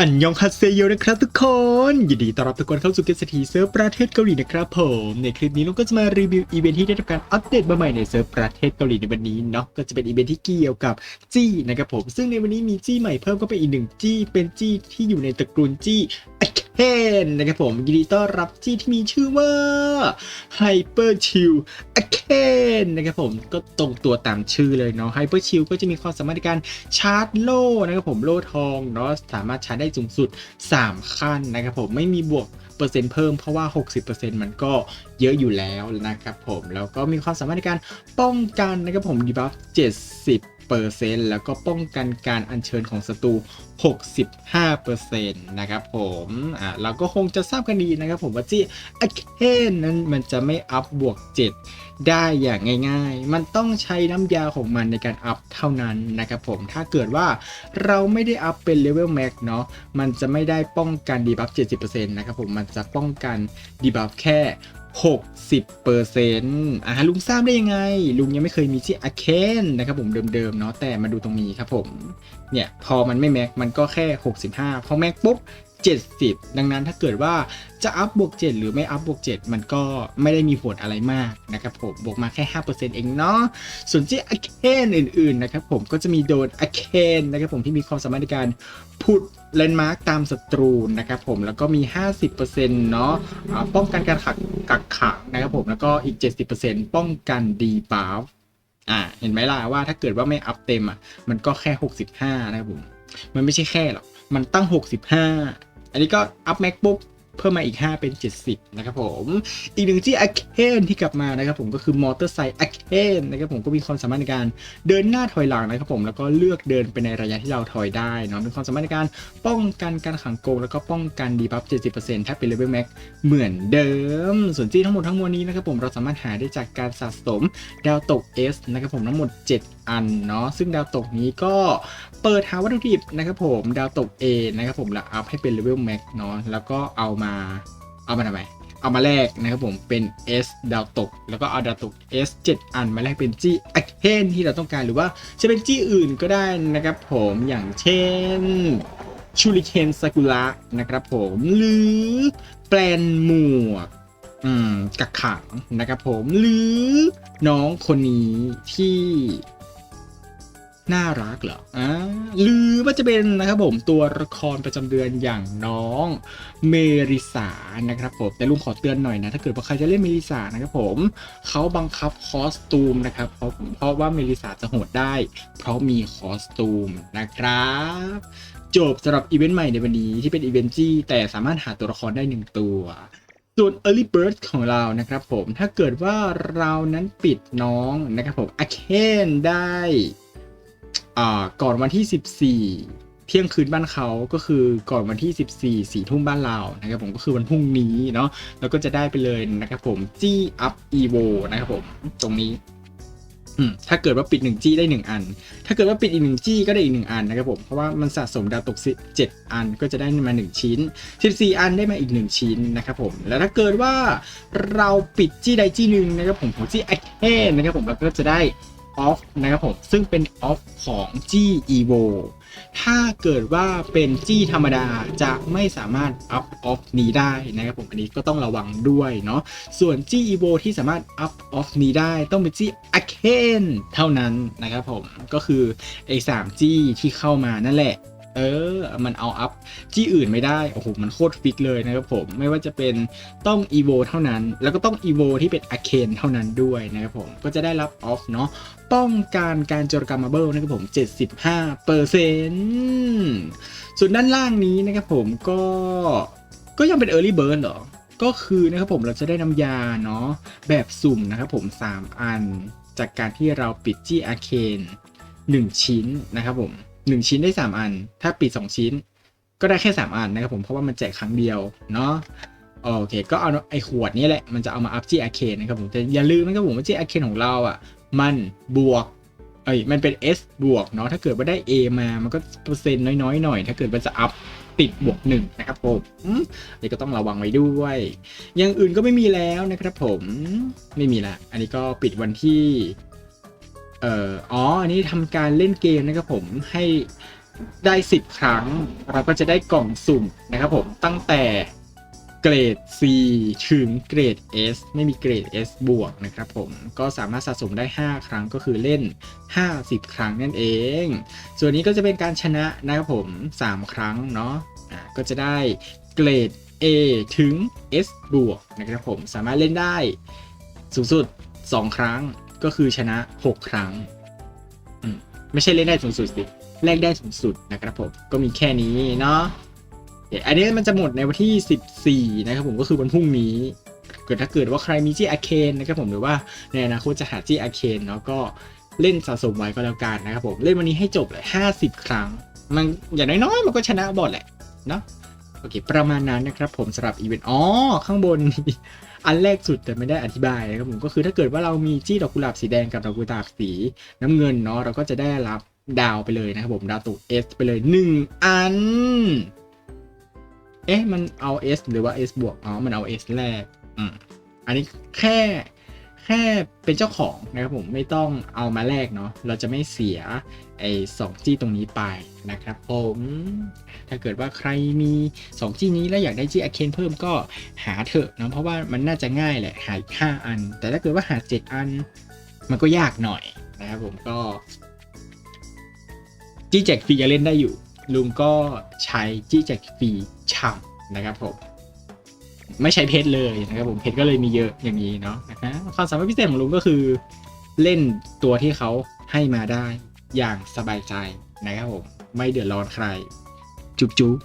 อันยองฮัตเซโยนะครับทุกคน ยินดีต้อนรับทุกคนเข้าสู่เกมสถีเซิร์ฟประเทศเกาหลีนะครับผม ในคลิปนี้เราก็จะมารีวิวอีเวนท์ที่ได้รับการอัปเดตมาใหม่ในเซิร์ฟประเทศเกาหลีในวันนี้เนาะก็จะเป็นอีเวนท์ที่เกี่ยวกับจี้นะครับผม ซึ่งในวันนี้มีจี้ใหม่เพิ่มก็เป็นอีกหนึ่งจี้เป็นจี้ที่อยู่ในตระกูลจี้อ เคนนะครับผมยินดีต้อนรับที่ที่มีชื่อว่า Hyper Chill อเคนนะครับผมก็ตรงตัวตามชื่อเลยเนาะ Hyper Chill ก็จะมีความสามารถในการชาร์จโล่นะครับผมโล่ทองเนาะสามารถชาร์จได้สูงสุด 3 ขั้นนะครับผมไม่มีบวก เปอร์เพิ่มเพราะว่า 60%มันก็เยอะอยู่แล้วนะครับผมแล้วก็มีความสามารถในการป้องกันนะครับผมดีบัฟ70เปอร์เซ็นต์แล้วก็ป้องกันการอัญเชิญของศัตรู 65%นะครับผมอ่าเราก็คงจะทราบกันดีนะครับผมว่าจี้อเคนนั้นมันจะไม่อัพบวก 7 ได้อย่างง่ายๆ มันต้องใช้น้ำยาของมันในการอัพเท่านั้นนะครับผมถ้าเกิดว่าเราไม่ได้อัพเป็นเลเวลแม็กเนาะมันจะไม่ได้ป้องกันดีบัฟ 70%นะครับผมมันจะป้องกันดีบัฟแค่ 60%อะลุงทราบได้ยังไง ลุงยังไม่เคยมีที่อาเคนนะครับผมเดิมๆเนาะแต่มาดูตรงนี้ครับผม เนี่ย พอมันไม่แม็กมันก็แค่ 65 พอแม็กปุ๊บ 70 ดังนั้นถ้าเกิดว่าจะอัพบวก 7 หรือไม่อัพบวก 7 มันก็ไม่ได้มีผลอะไรมากนะครับผมบวกมาแค่ 5%เองเนาะส่วนที่อาเคนอื่นๆนะครับผมก็จะมีโดนอาเคนนะครับผมที่มีความสามารถในการพุดเลนมาร์กตามศัตรูนะครับผมแล้วก็มี 50%เนาะอ่าป้องกันการขักกักขังนะครับผมแล้วก็อีก 70%ป้องกันดีบัฟอ่าเห็นไหมล่ะว่าถ้าเกิดว่าไม่อัพเต็มอะมันก็แค่ 65 นะครับผมมันไม่ใช่แค่หรอกมันตั้ง 65 อันนี้ก็อัพแม็กปุ๊บ เพิ่มมาอีก 5 เป็น 70 นะครับผม อีกหนึ่งที่อาเคนที่กลับมานะครับผมก็คือมอเตอร์ไซค์อาเคนนะครับผมก็มีความสามารถในการเดินหน้าถอยหลังนะครับผมแล้วก็เลือกเดินไปในระยะที่เราถอยได้เนาะมีความสามารถในการป้องกันการขังโกงแล้วก็ป้องกันดีบัฟ 70%ถ้าเป็นเลเวลแม็กเหมือนเดิม ส่วนที่ทั้งหมดทั้งมวลนี้นะครับผมเราสามารถหาได้จากการสะสมดาวตก S นะครับผมทั้งหมด 7อันเนาะซึ่งดาวตกนี้ก็เปิดหาวัตถุดิบนะครับผมดาวตก A นะครับผมแล้วอัพให้เป็นเลเวลแม็กเนาะแล้วก็เอามาเอามาทำไมเอามาแลกนะครับผมเป็น S ดาวตก แล้วก็เอาดาวตก S 7 อันมาแลกเป็นจี้อเคนที่เราต้องการหรือว่าจะเป็นจี้อื่นก็ได้นะครับผมอย่างเช่นชูริเคนซากุระนะครับผมหรือแปลนหมวกอืมกักขังนะครับผมหรือน้องคนนี้ที่ น่ารักเหรออ่าหรือว่าจะเป็นนะครับผมตัวละครประจำเดือนอย่างน้องเมริสานะครับผมแต่ลุงขอเตือนหน่อยนะ ถ้าเกิดว่าใครจะเล่นเมริสานะครับผมเขาบังคับคอสตูมนะครับเพราะเพราะว่าเมริสาจะโหดได้ เพราะมีคอสตูมนะครับจบสำหรับอีเวนต์ใหม่ในวันนี้ที่เป็นอีเวนต์จี้แต่สามารถหาตัวละครได้หนึ่งตัวส่วน Early Bird ของเรานะครับผมถ้าเกิดว่าเรานั้นปิดน้องนะครับผมอาเคนได้ ก่อนวันที่ 14 เที่ยงคืนบ้านเขาก็คือก่อนวันที่ 14สี่ทุ่มบ้านเรานะครับผมก็คือวันพรุ่งนี้เนาะแล้วก็จะได้ไปเลยนะครับผมจี้อัพอีโวนะครับผมตรงนี้ถ้าเกิดว่าปิด1จี้ได้ 1 อัน ถ้าเกิดว่าปิดอีก1จี้ก็ได้อีก 1 อันนะครับผม เพราะว่ามันสะสมดาวตก 7 อันก็จะได้มา 1 ชิ้น 14 อันได้มาอีก 1 ชิ้นนะครับผม แล้วถ้าเกิดว่าเราปิดจี้ใดจี้หนึ่งนะครับผมของจี้ไอเคนนะครับผมเราก็จะได้ ออฟนะครับผมซึ่งเป็นออฟของ G Evo ถ้าเกิดว่าเป็นจี้ธรรมดาจะไม่สามารถอัพออฟนี้ได้นะครับผมอันนี้ก็ต้องระวังด้วยเนาะส่วนจี้ Evo ที่สามารถอัพออฟนี้ได้ต้องเป็นจี้อเคนเท่านั้นนะครับผมก็คือไอ้สามจี้ที่เข้ามานั่นแหละ เออ มันเอาอัพจี้อื่นไม่ได้ โอ้โห มันโคตรฟิกเลยนะครับผม ไม่ว่าจะเป็นต้อง EVO เท่านั้น แล้วก็ต้อง EVO ที่เป็น a r c a n e เท่านั้นด้วยนะครับผม ก็จะได้รับออฟเนาะ ป้องกันการโจรกรรมมาเบิลนะครับผม 75เปอร์เซ็นต์ส่วนด้านล่างนี้นะครับผมก็ ก็ยังเป็น Early Burn เหรอ ก็คือนะครับผมเราจะได้น้ำยาเนาะแบบสุ่มนะครับผม 3 อัน จากการที่เราปิดจี้อาเคน1 ชิ้นนะครับผม 1 ชิ้นได้ 3 อัน ถ้าปิด 2 ชิ้น ก็ได้แค่ 3 อันนะครับผม เพราะว่ามันแจกครั้งเดียวเนาะโอเค ก็เอาไอขวดนี้แหละ มันจะเอามาอัพจี้อาเคนนะครับผมแต่อย่าลืมนะครับผมว่าจี้อาเคนของเราอะ มันบวกเอ้ยมันเป็น S บวกเนาะถ้าเกิดว่าได้ A มามันก็เปอร์เซ็นต์น้อยๆหน่อยถ้าเกิดมันจะอัพติดบวกหนึ่งนะครับผมอืมอันนี้ก็ต้องระวังไว้ด้วย อย่างอื่นก็ไม่มีแล้วนะครับผมไม่มีละ อันนี้ก็ปิดวันที่ เอ่ออ๋ออันนี้ทำการเล่นเกมนะครับผมให้ได้ 10 ครั้งเราก็จะได้กล่องสุ่มนะครับผมตั้งแต่เกรด C ถึงเกรด S ไม่มีเกรด S บวกนะครับผมก็สามารถสะสมได้ 5 ครั้งก็คือเล่น 50 ครั้งนั่นเอง ส่วนนี้ก็จะเป็นการชนะนะครับผม 3 ครั้งเนาะอ่าก็จะได้เกรด A ถึง S บวกนะครับผมสามารถเล่นได้สูงสุด 2 ครั้ง ก็คือชนะ 6 ครั้ง ไม่ใช่เล่นได้สูงสุดสิแลกได้สูงสุดนะครับผม ก็มีแค่นี้เนาะอันนี้มันจะหมดในวันที่ 14 นะครับผมก็คือวันพรุ่งนี้ เกิดถ้าเกิดว่าใครมีจี้อาเคนนะครับผมหรือว่าในอนาคตจะหาจี้อาเคนเนาะก็เล่นสะสมไว้ก็แล้วกันนะครับผม เล่นวันนี้ให้จบเลย50 ครั้ง มันอย่างน้อยๆมันก็ชนะบอดแหละเนาะ โอเค ประมาณนั้นนะครับผมสำหรับอีเวนต์อ๋อข้างบน อันแรกสุดแต่ไม่ได้อธิบายนะครับผมก็คือถ้าเกิดว่าเรามีจี้ดอกกุหลาบสีแดงกับดอกกุหลาบสีน้ำเงินเนาะเราก็จะได้รับดาวไปเลยนะครับผมดาวตุ S ไปเลย 1 อัน เอ๊ะ มันเอา S หรือว่า S บวกอ๋อมันเอา S แรกอืมอันนี้แค่ แค่เป็นเจ้าของนะครับผมไม่ต้องเอามาแลกเนาะเราจะไม่เสียไอ้สองจี้ตรงนี้ไปนะครับผมถ้าเกิดว่าใครมี2จี้นี้แล้วอยากได้จี้อาเคนเพิ่มก็หาเถอะนะเพราะว่ามันน่าจะง่ายแหละหาอีก5อัน แต่ถ้าเกิดว่าหา 7 อัน มันก็ยากหน่อยนะครับผมก็จี้แจกฟรียังเล่นได้อยู่ ลุงก็ใช้จี้แจกฟรีช่ำนะครับผม ไม่ใช้เพชรเลยนะครับผมเพชรก็เลยมีเยอะอย่างนี้เนาะนะฮะความสามารถพิเศษของลุงก็คือ เล่นตัวที่เขาให้มาได้อย่างสบายใจนะครับผมไม่เดือดร้อนใคร จุ๊บจุ๊บ